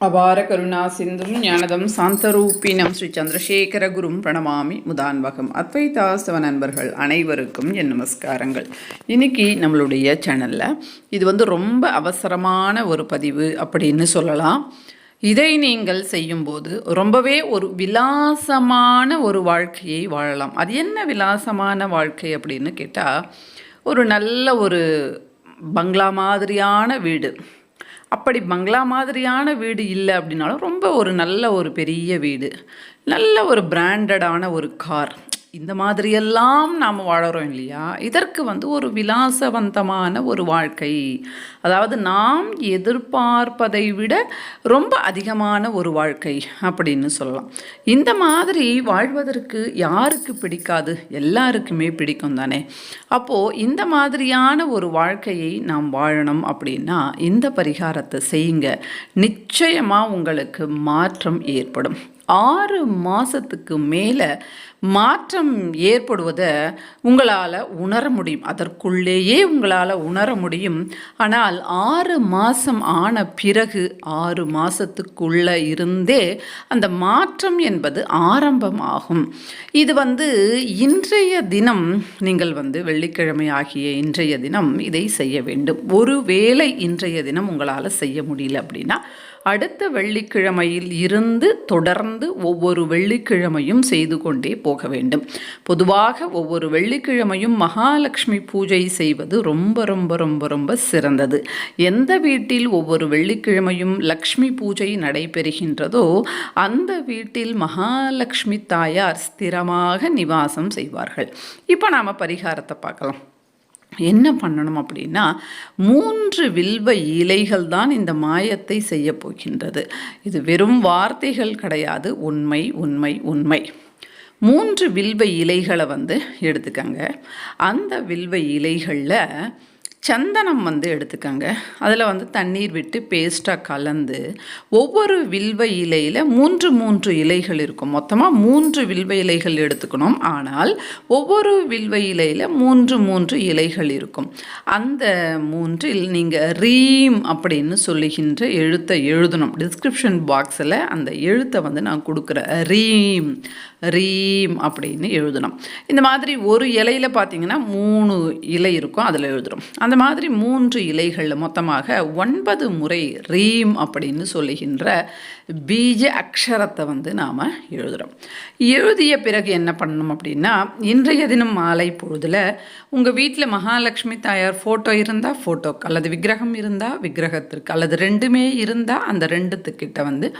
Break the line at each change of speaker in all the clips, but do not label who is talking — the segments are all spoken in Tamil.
அபார கருணா சிந்து ஞானதம் சாந்தரூபினம் ஸ்ரீ சந்திரசேகர குரும் பிரணமாமி முதான்வகம் அத்வைதாசவ நண்பர்கள் அனைவருக்கும் என் நமஸ்காரங்கள். இன்னைக்கு நம்மளுடைய சேனலில் இது வந்து ரொம்ப அவசரமான ஒரு பதிவு அப்படின்னு சொல்லலாம். இதை நீங்கள் செய்யும்போது ரொம்பவே ஒரு விலாசமான ஒரு வாழ்க்கையை வாழலாம். அது என்ன விலாசமான வாழ்க்கை அப்படின்னு கேட்டால் ஒரு நல்ல ஒரு பங்களா மாதிரியான வீடு. அப்படி பங்களா மாதிரியான வீடு இல்லை அப்படின்னாலும் ரொம்ப ஒரு நல்ல ஒரு பெரிய வீடு. நல்ல ஒரு பிராண்டடான ஒரு கார் இந்த மாதிரியெல்லாம் நாம் வாழறோம் இல்லையா? இதற்கு வந்து ஒரு விலாசவந்தமான ஒரு வாழ்க்கை. அதாவது நாம் எதிர்பார்ப்பதை விட ரொம்ப அதிகமான ஒரு வாழ்க்கை அப்படின்னு சொல்லலாம். இந்த மாதிரி வாழ்வதற்கு யாருக்கு பிடிக்காது? எல்லாருக்குமே பிடிக்கும் தானே? அப்போது இந்த மாதிரியான ஒரு வாழ்க்கையை நாம் வாழணும் அப்படின்னா இந்த பரிகாரத்தை செய்யுங்க. நிச்சயமாக உங்களுக்கு மாற்றம் ஏற்படும். ஆறு மாதத்துக்கு மேலே மாற்றம் ஏற்படுவதை உங்களால் உணர முடியும். அதற்குள்ளேயே உங்களால் உணர முடியும். ஆனால் ஆறு மாதம் ஆன பிறகு ஆறு மாதத்துக்குள்ளே இருந்தே அந்த மாற்றம் என்பது ஆரம்பமாகும். இது வந்து இன்றைய தினம் நீங்கள் வந்து வெள்ளிக்கிழமை ஆகிய இன்றைய தினம் இதை செய்ய வேண்டும். ஒருவேளை இன்றைய தினம் உங்களால் செய்ய முடியல அப்படின்னா அடுத்த வெள்ளிக்கிழமையில் இருந்து தொடர்ந்து ஒவ்வொரு வெள்ளிக்கிழமையும் செய்து கொண்டே போக வேண்டும். பொதுவாக ஒவ்வொரு வெள்ளிக்கிழமையும் மகாலட்சுமி பூஜை செய்வது ரொம்ப ரொம்ப ரொம்ப ரொம்ப சிறந்தது. எந்த வீட்டில் ஒவ்வொரு வெள்ளிக்கிழமையும் லக்ஷ்மி பூஜை நடைபெறுகின்றதோ அந்த வீட்டில் மகாலட்சுமி தாயார் ஸ்திரமாக நிவாசம் செய்வார்கள். இப்போ நாம் பரிகாரத்தை பார்க்கலாம். என்ன பண்ணணும் அப்படின்னா மூன்று வில்வ இலைகள் தான் இந்த மாயத்தை செய்ய போகின்றது. இது வெறும் வார்த்தைகள் கிடையாது. உண்மை உண்மை உண்மை. மூன்று வில்வ இலைகளை வந்து எடுத்துக்கங்க. அந்த வில்வ இலைகளில் சந்தனம் வந்து எடுத்துக்கோங்க. அதில் வந்து தண்ணீர் விட்டு பேஸ்ட்டாக கலந்து ஒவ்வொரு வில்வ இலையில் மூன்று மூன்று இலைகள் இருக்கும். மொத்தமாக மூன்று வில்வ இலைகள் எடுத்துக்கணும். ஆனால் ஒவ்வொரு வில்வ இலையில் மூன்று மூன்று இலைகள் இருக்கும். அந்த மூன்றில் நீங்கள் ரீம் அப்படின்னு சொல்லுகின்ற எழுத்தை எழுதணும். டிஸ்கிரிப்ஷன் பாக்ஸில் அந்த எழுத்தை வந்து நான் கொடுக்குறேன் ரீம் ரீம் அப்படின்னு எழுதணும். இந்த மாதிரி ஒரு இலையில் பார்த்தீங்கன்னா மூணு இலை இருக்கும். அதில் எழுதணும். அந்த மாதிரி மூன்று இலைகளில் மொத்தமாக ஒன்பது முறை ரீம் அப்படின்னு சொல்லுகின்ற பீஜ அக்ஷரத்தை வந்து நாம் எழுதுகிறோம் எழுதிய பிறகு என்ன பண்ணணும் அப்படின்னா இன்றைய தினம் மாலை பொழுதில் உங்கள் வீட்டில் மகாலட்சுமி தாயார் ஃபோட்டோ இருந்தால் ஃபோட்டோக்கு அல்லது விக்கிரகம் இருந்தால் விக்கிரகத்திற்கு அல்லது ரெண்டுமே இருந்தால் அந்த ரெண்டுத்துக்கிட்ட வந்து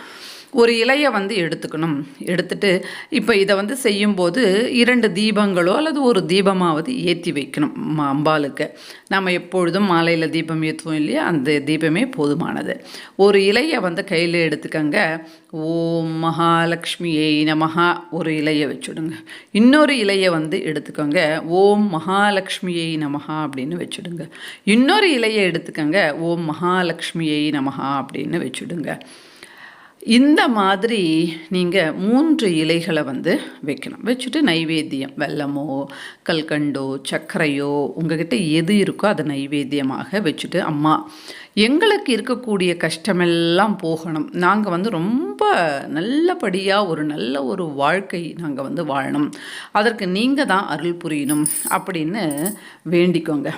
ஒரு இலையை வந்து எடுத்துக்கணும். எடுத்துட்டு இப்போ இதை வந்து செய்யும்போது இரண்டு தீபங்களோ அல்லது ஒரு தீபமாவது ஏற்றி வைக்கணும் அம்பாளுக்கு. நம்ம எப்பொழுதும் மாலையில் தீபம் ஏற்றுவோம் இல்லையா? அந்த தீபமே போதுமானது. ஒரு இலையை வந்து கையில் எடுத்துக்கங்க. ஓம் மகாலட்சுமியை நமஹா ஒரு இலையை வச்சுடுங்க. இன்னொரு இலையை வந்து எடுத்துக்கோங்க. ஓம் மகாலட்சுமியை நமஹா அப்படின்னு வச்சுடுங்க. இன்னொரு இலையை எடுத்துக்கோங்க. ஓம் மகாலட்சுமியை நமஹா அப்படின்னு வச்சுடுங்க. இந்த மாதிரி நீங்கள் மூன்று இலைகளை வந்து வைக்கணும். வச்சுட்டு நைவேத்தியம் வெல்லமோ கல்கண்டோ சர்க்கரையோ உங்ககிட்ட எது இருக்கோ அதை நைவேத்தியமாக வச்சுட்டு அம்மா எங்களுக்கு இருக்கக்கூடிய கஷ்டமெல்லாம் போகணும். நாங்கள் வந்து ரொம்ப நல்லபடியாக ஒரு நல்ல ஒரு வாழ்க்கை நாங்கள் வந்து வாழணும். அதற்கு நீங்கள் தான் அருள் புரியணும் அப்படின்னு வேண்டிக்கோங்க.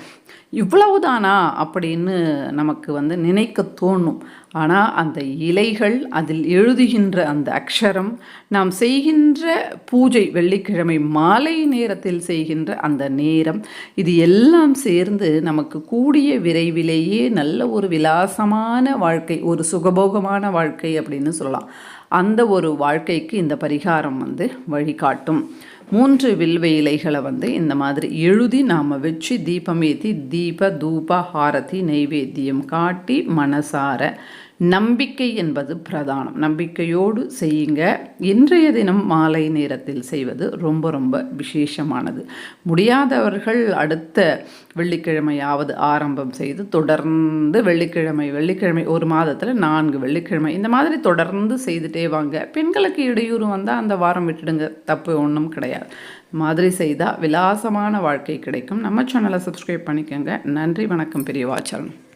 இவ்வளவுதானா அப்படின்னு நமக்கு வந்து நினைக்க தோணும். ஆனால் அந்த இலைகள் அதில் எழுதுகின்ற அந்த அக்ஷரம் நாம் செய்கின்ற பூஜை வெள்ளிக்கிழமை மாலை நேரத்தில் செய்கின்ற அந்த நேரம் இது எல்லாம் சேர்ந்து நமக்கு கூடிய விரைவிலேயே நல்ல ஒரு விலாசமான வாழ்க்கை ஒரு சுகபோகமான வாழ்க்கை அப்படின்னு சொல்லலாம். அந்த ஒரு வாழ்க்கைக்கு இந்த பரிகாரம் வந்து வழிகாட்டும். மூன்று வில்வ இலைகளை வந்து இந்த மாதிரி எழுதி நாம் வச்சு தீபம் ஏற்றி தீப தூப ஹாரதி நைவேத்தியம் காட்டி மனசார நம்பிக்கை என்பது பிரதானம். நம்பிக்கையோடு செய்யுங்க. இன்றைய தினம் மாலை நேரத்தில் செய்வது ரொம்ப ரொம்ப விசேஷமானது. முடியாதவர்கள் அடுத்த வெள்ளிக்கிழமையாவது ஆரம்பம் செய்து தொடர்ந்து வெள்ளிக்கிழமை வெள்ளிக்கிழமை ஒரு மாதத்தில் நான்கு வெள்ளிக்கிழமை இந்த மாதிரி தொடர்ந்து செய்துட்டே வாங்க. பெண்களுக்கு இடையூறு வந்தால் அந்த வாரம் விட்டுடுங்க. தப்பு ஒன்றும் கிடையாது. கிடையாது மாதிரி செய்தால் விலாசமான வாழ்க்கை கிடைக்கும். நம்ம சேனலை சப்ஸ்கிரைப் பண்ணிக்கோங்க. நன்றி வணக்கம் பெரியவாச்சரணம்